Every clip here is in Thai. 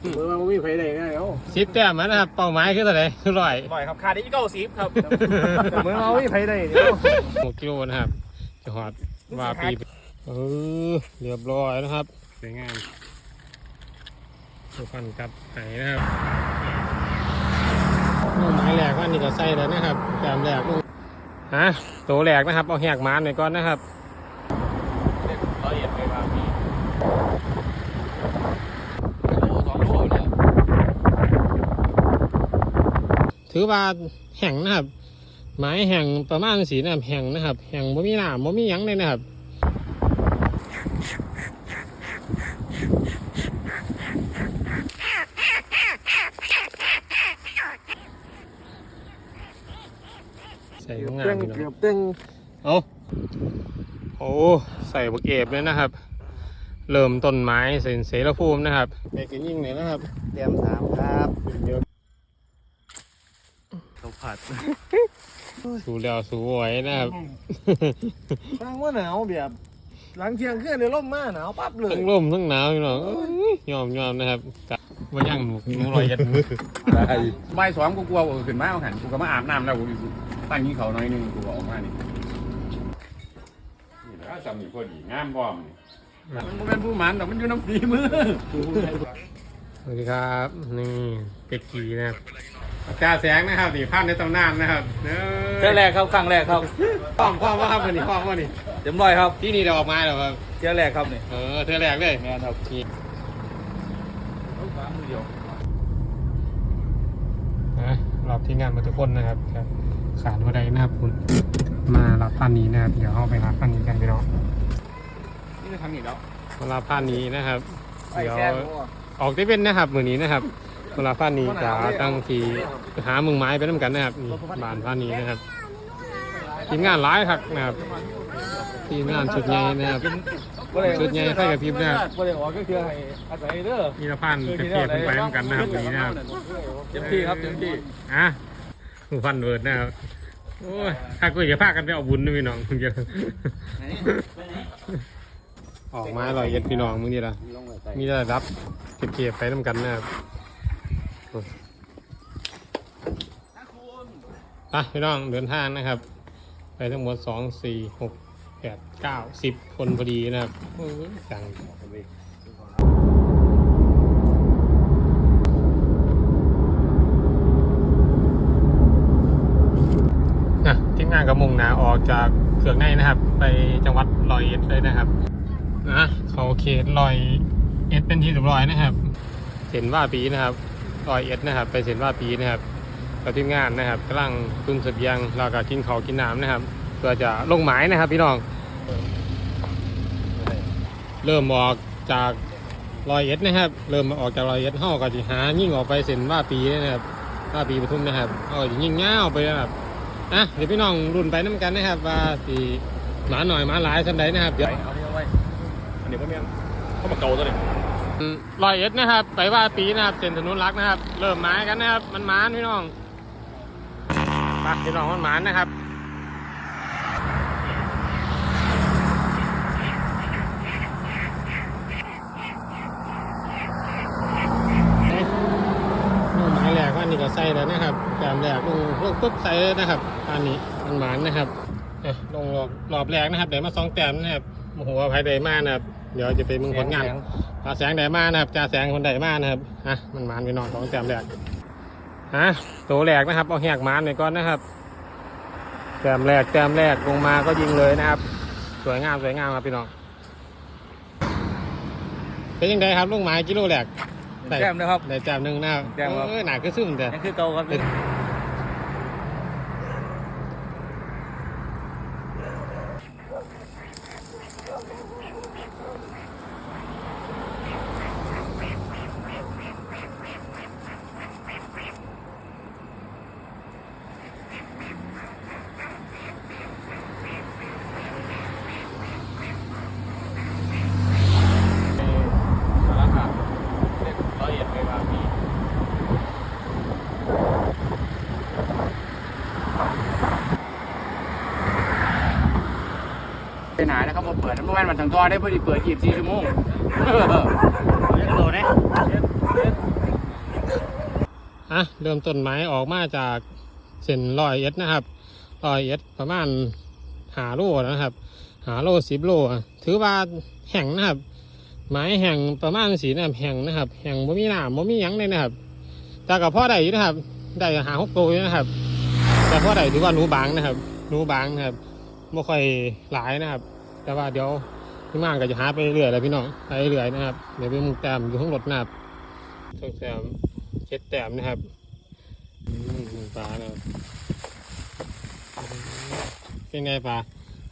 เมื่อมันไม่มีไฟได้ไงเอ้าสิบแต้มนะครับเป้าหมายคือเท่าไหร่คือร้อยอร่อยครับขาดอีกเก้าสิบครับเมื่อมันไม่มีไฟได้เนี่ยหกกิโลนะครับจะหอดว่าปีเออเรียบร้อยนะครับสวยงามทุกคนกลับไหนนะครับลูกไม้แหลกว่านี่ก็ใส่แล้วนะครับแกมแหลกลูกฮะตัวแหลกนะครับ เอาแหกม้านหน่อยก่อนนะครับละเอียดเลยครับพี่โลสองโลเนี่ย ถือว่าแห่งนะครับ ไม้แห่งประมาณสีนะครับแห่งนะครับแห่งบ่มีหนามบ่มีหยังเลยนะครับใส่งาเต้มงพี่น้องเกือบเต้งเอาโอ้ใส่บักเอฟเลยนะครับ เริ่มต้นไม้เสนเสรภูมินะครับเด็กยิ่งเลยนะครับ เตรียมสามครับ เยอะข้าวผัดสูแล้วสูไหวนะครับฟังว่าหนาวแบบ หลังเที่ยงคืนเลยร่มมาหนาวปั๊บเลย ทั้งลมทั้งหนาวพี่น้องเอ้ยยอมยอมนะครับกะว่าย่างหนูหนูลอยยัดมือใบายสองกูกลัวเออขึ้นมาเอาหันกูก็มาอาบน้ำแล้วกูตั้งยิงเขาหน่อยหนึงกูก็ออกมานี่นี่แหล้วจำนี่พอดีงามพร้อมนี่มันบ่เป็นผู้หมันแต่มันอยู่น้ำฝีมือสวัสดีครับ นี่เป็ดกีนะครับ จ่าแสงนะครับนี่ภาพในตำนานนะครับเด้เที่ยวแรกครับครั้งแรกครับพร้อมพร้อมว่าครับวันนี้พร้อมว่านี่เต็มร้อยครับที่นี่เราออกมาแล้วครับเที่ยวแรกครับนี่เออเธอแรกเลยแมนครับนี่มือเดียวนะรับที่งานมาทุกคนนะครับครับขาดวันใดนะครับคุณมารับพันนี้นะครับเดี๋ยวเอาไปรับพันนี้กันพี่น้องนี่คือทางนี้แล้วมารับพันนี้นะครับไอ้เดี๋ยวแซ่บออกได้เป็นนะครับมือนี้นะครับ มารับพันนี้จะตั้งทีหามึงไม้ไปน้ำกันนะครับนี่บานพันนี้นะครับทีมงานหลายครับนะครับทีมงานชุดใหญ่นะครับชุดใหญ่ไฟกับพริบนะครับบ่ได้ออกก็คือให้อาศัยเด้อมีละพันกระเทียมเป็นไปน้ำกันนะครับนี้นะครับเต็มที่ครับเต็มที่อะมือฟันเวิร์ดนะครับโอ้ยถ้ากูจะพากันไปเอาบุญด้วยพี่น้องมึงจะออกมาลอยเอ็ดพี่น้องมึงนี่ละมีได้รับเก็บเก็บไปน้ำกันนะครับ ไปพี่น้องเดินทางนะครับ ไปทั้งหมดสองสี่หกแปดเก้าสิบคนพอดีนะครับจังนะทีมงานกับมุงนาออกจากเขือกในนะครับ ไปจังหวัดร้อยเอ็ดเลยนะครับนะเขาเขตร้อยเอ็ดเป็นที่เรียบร้อยนะครับ เห็นว่าปีนะครับ ร้อยเอ็ดนะครับ ไปเห็นว่าปีนะครับกับทีมงานนะครับกำลังตุนเสบียงแล้วก็กินเขาวกินน้ำนะครับเพื่อจะลงหมายนะครับ พี่น้อง เริ่มออกจากรอยเอ็ดนะครับ เริ่มออกจากรอยเอ็ดห้าก็จะหายิ่งออกไปเส้นว่าปีนะครับว่าปีปทุมนะครับเอาจะยิ่งเงาไปนะครับอะเดี๋ยวพี่น้องรุ่นไปน้ำกันนะครับว่าสีหมาหน่อยหมาหลายสันใดนะครับเดี๋ยวเอาที่เอาไว้อันนี้ก็เมียเขามาเกาตัวนี้ รอยเอ็ดนะครับ ไปว่าปีนะครับเส้นถนนรักนะครับ เริ่มหมายกันนะครับ มันมานพี่น้องไปพี่น้องมันมานนะครับลูกไม้แหลกว่านี่ก็ใส่แล้วนะครับแกมแหลกลงลงปุ๊บใส่เลยนะครับอันนี้มันหมานนะครับลงรอบรอบแรกนะครับเดี๋ยวมาสองแต้มนะครับโอ้โหภัยใดมากนะครับ เดี๋ยวจะไปมึงผลงานปลาแสงใดมานะครับจ่าแสงคนใดมานะครับฮะมันหมานไปนอนสองแต้มแรกฮะตัวแรกนะครับ เอาแหกหมานไปก่อนนะครับแต้มแรกแต้มแรกลงมาก็ยิงเลยนะครับ สวยงามสวยงามครับพี่น้องเป็นยังไงครับลูกไม้กิโลแรกได้แก้มนะครับได้แต้มหนึ่งนะครับแต้มครับเออหนาก็ซึมแต่นี่คือเก่าครับนี่ ราคาละเอียดเลยครับพี่ ไปไหนนะครับมาเปิดเมื่อวานวันทั้งตัวได้พอดีเปิด24ชั่วโมงเล่นโตเนี่ยอะเริ่มต้นไม้ออกมาจากเส้นร้อยเอ็ดนะครับร้อยเอ็ดประมาณหาโลนะครับ หาโลสิบโลอะถือว่าแห่งนะครับ ไม้แห่งประมาณสีนะครับแห่งนะครับ แห่งบ่มีหนามบ่มีหยังเลยนะครับ แต่กับพ่อใดอยู่นะครับ ได้หาหกตัวอยู่นะครับ แต่พ่อใดถือว่าหนูบางนะครับหนูบางนะครับ ไม่ค่อยหลายนะครับ แต่ว่าเดี๋ยวพี่มากก็จะหาไปเรื่อยๆแหล้วพี่น้องไปเรื่อยๆนะครับ เดี๋ยวไปมุกแต้มอยู่ข้างรถนะครับช่องแต้มเจ็ดแต้มนะครับอืมหนึ่งปลานะครับเป็นไงปลา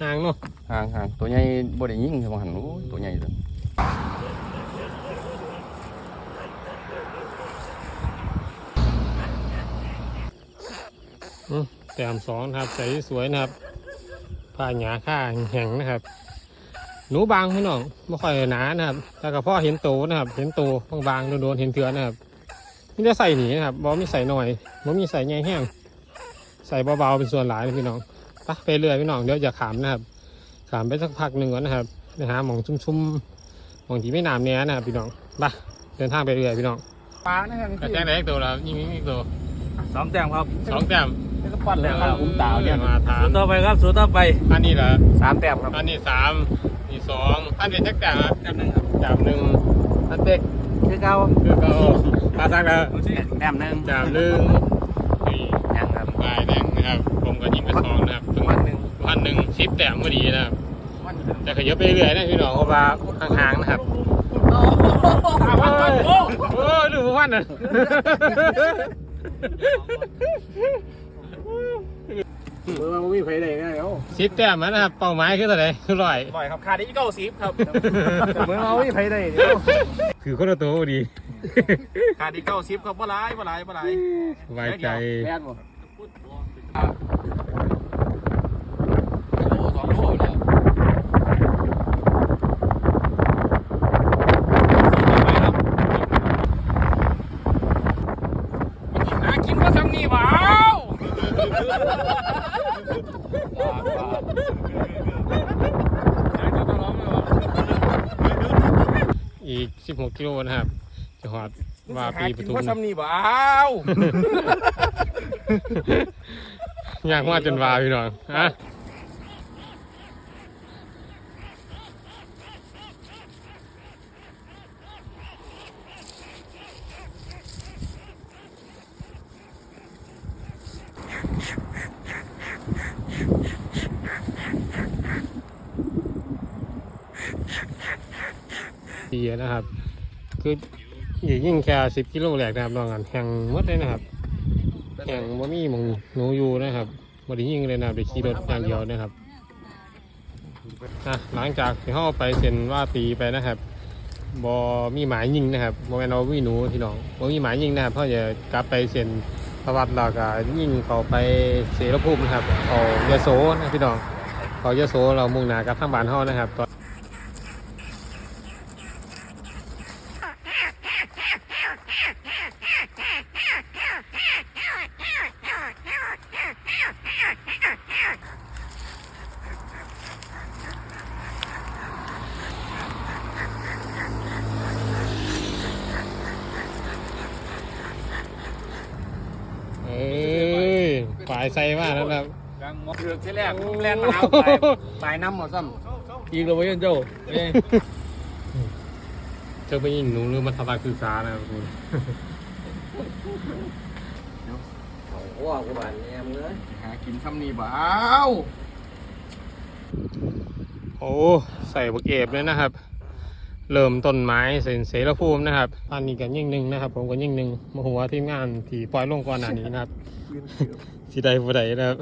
ห่างเนาะห่างห่างตัวใหญ่บ่ได้ยิงใช่บ่หันโอ้ยตัวใหญ่เลยอืมแต้มสองนะครับใสสวยนะครับ ผ้าหยาค่าแห้งนะครับ หนูบางพี่น้องไม่ค่อยหนานะครับแต่กับพ่อเห็นโตนะครับ เห็นโตบางๆโดนๆเห็นเถื่อนนะครับนี่จะใส่หนีนะครับบอมีใส่หน่อยบอมีใส่ใหญ่แห้งใส่เบาๆเป็นส่วนหลายนะพี่น้องไปไปเรื่อยพี่น้องเดี๋ยวจะขามนะครับ ขามไปสักพักหนึ่งก่อนนะครับไปหาหมองชุ่มๆหมองที่ไม่น้ำเนี้ยนะครับพี่น้องไปเดินทางไปเรื่อยพี่น้องปลาเนี่ยกระแจงได้อีกตัวแล้วยิงอีกตัวสองแต้มครับสองแต้ม ก็ปั้นแล้วครับอุ้มตาเนี่ยมาถามสูตรต่อไปครับสูตรต่อไป อันนี้เหรอสามแต้มครับอันนี้สามนี่สองอันนี้จักจ่าแต้มหนึ่งครับจามหนึ่งอันเต็กคือเก่าคือก็อาสักนะแต้มหนึงจามหนึ่งนี่ยังครับปลายแดงนะครับผมก็ยิงไปสองนะครับถึงวันหนึงพันหนึ่งสิบแต้มพอดีนะครับวันหนึ่งแต่ขยับไปเรื่อยๆนะพี่น้องเพราะว่าห่างๆนะครับโอ้โหดูพันอะ เออมันมีไฟได้ง่ายเอาสิบแต้มนะครับ เป้าหมายคือเท่าไหร่คือร้อยบ่อยครับขาดอีกเก้าสิบครับเมือนมันมีไฟได้เดี๋ยวคือคนละตัวพอดีขาดอีกเก้าสิบครับบ่หลายบ่หลายบ่หลายสบายใจแม่นบ่ หากินมาซ้ำนี่ว้าว อีกสิบหกกิโลนะครับ จะหอดว่าปีปทุมมาซ้ำนี่ว้าว อยากว่าจนวาพี่น้องฮะีนะครับ คืออย่ายิ่งแค่สิบกิโลแหลกนะครับน้องกันแห่งมดเลยนะครับแข่งว่ามีหมองหนูอยู่นะครับบไดยิงเลยนะครับเดี๋ยวขี่รถอย่างเดียวนะครับอะหลังจากที่เข้าไปเซ็นว่าปีไปนะครับบอมีหมายยิงนะครับบอแมนเอาวิหนูที่น้องบอมีหมายยิงนะครับเพราะจะกลับไปเซ็นประวัติเราก็ยิงเขาไปเสรภูมินะครับเขายโสนะพี่น้องเขายโสเรามุ่งหน้ากับทางบ้านเฮานะครับตอนเอ้ ยฝ่ายใส่มากนะครับเลือกที่แรกแล่นมาเอาไปตายน้ำหมดซ้ำอีกแล้วเว้ยเจ้าเอ้ยเจ้าไปยิงหนูหรือมาทำลายสื่อสารนะครับคุณโอ้กูบานแยมเลยหากินซ้ำนี่บ่าวโอ้ใส่บักเอบเลยนะครับ เริ่มต้นไม้เสนเสรภูมินะครับอันนี้กันยิ่งหนึ่งนะครับ ผมก็ยิ่งหนึ่งมาหัวทีมงานที่ปล่อยลงก่อนหน้านี้นะครับสีใดผู้ใดนะครับ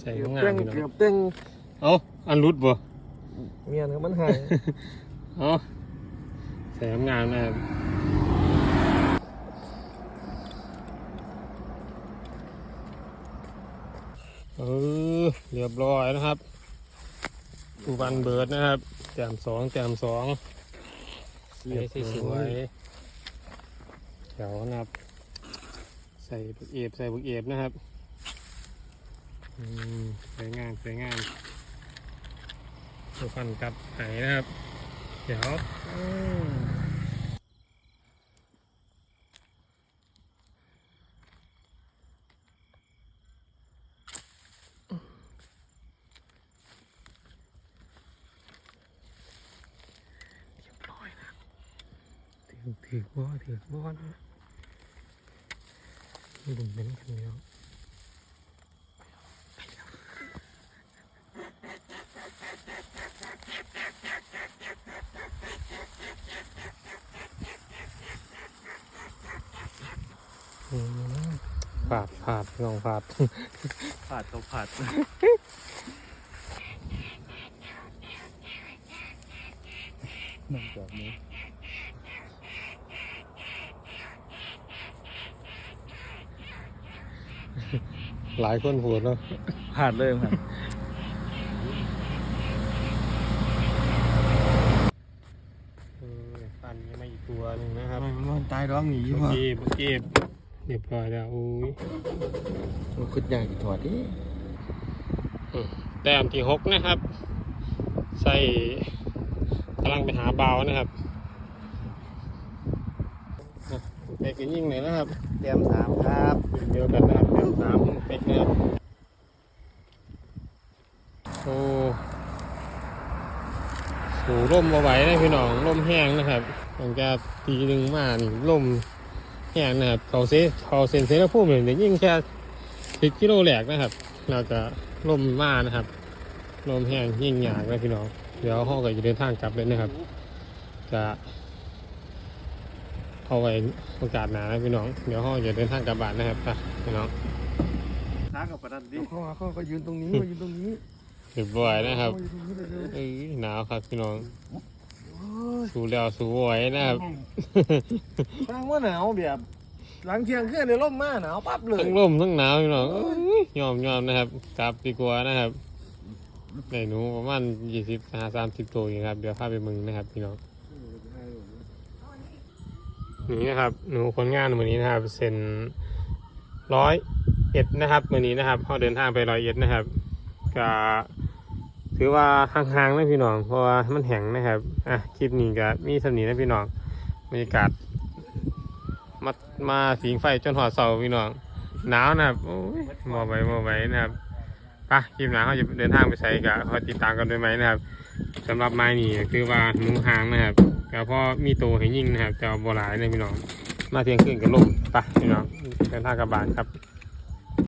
ใส่ของงานเต้งพี่น้องเกือบเต้งเอ้าอันรุดบ่เมียนครับมันหายเอ้าใส่ของงานนะครับเออเรียบร้อยนะครับ อุบันเบิร์ดนะครับแต้มสองแต้มสองใส่สวยๆแถวนะครับ ใส่บุกเอฟใส่บุกเอฟนะครับอืมสวยงามสวยงามดูฟันกับไหนะครับ เดี๋ยว ถือบ่ถือบ่นะดุมเป็นกันแล้วอืมผาดผาดลองผาดผัดเขาผัดนั่งแบบนี้ หลายคนพูดแล้วผัดเลยครับเออปันนี้มาอีกตัวหนึ่งนะครับมันตายร้องหนีเมื่อกี้เมื่อกี้เรียบร้อยแล้วอุ้ยมันขึ้นยากถอดดิอืมแต้มที่หกนะครับ ใส่กำลังไปหาเบานะครับ อะไปกันยิ่งหน่อยนะครับเตรียมสามครับทีมเดียวกันนะครับแต้มสามเป็กนะครับโอ้สูร่มมาไหวนะพี่น้องร่มแห้งนะครับหลังจากตีหนึ่งมานี่ร่มแห้งนะครับเขาเซเขาเซนเซนพูดเหมือนจะยิ่งแค่สิบกิโลแหลกนะครับ เราจะร่มมานะครับร่มแห้งยิ่งหยากนะพี่น้องเดี๋ยวห้องก็จะเดินทางกลับเลยนะครับ จะ เอาไว้โอกาสหนานะพี่น้อง เดี๋ยวห้องจะเดินทางกลับบ้านนะครับไปพี่น้องช้ากับประดันดิเขาเขาก็ยืนตรงนี้ยืนตรงนี้เรียบร้อยนะครับยืนตรงนี้เลยเอ้ยหนาวครับพี่น้องสู้แล้วสู้ไหวนะครับสร้างว่าหนาวแบบหลังเที่ยงคืนเลยร่มมาหนาวปั๊บเลยทั้งลมทั้งหนาวพี่น้องเอ้ยยอมยอมนะครับกลับดีกว่านะครับในหนูประมาณยี่สิบห้าสามสิบตัวเองครับ เดี๋ยวพาไปมึงนะครับพี่น้อง นี่นะครับหนูผลงานวันนี้นะครับเซ็นร้อยเอ็ดนะครับวันนี้นะครับเขาเดินทางไปร้อยเอ็ดนะครับก็ถือว่าห่างๆนะพี่น้อง เพราะว่ามันแห้งนะครับอะคลิปนี้ก็มีสำนีนะพี่น้องบรรยากาศมามาสิงไฟจนหัวเสาพี่น้องหนาวนะครับโอ้ยมอไว้มอไว้นะครับปะคลิปหน้าเขาจะเดินทางไปใส่กับเขาติดตามกันด้วยไหมนะครับสำหรับไม้นี่คือว่าหนูหางนะครับ ก็พอมีตัวให้ยิงนะครับแต่ว่าโบรายเลยพี่น้อง มาเที่ยงคืนกับลมไปพี่น้องเดินทางกลับบ้านครับ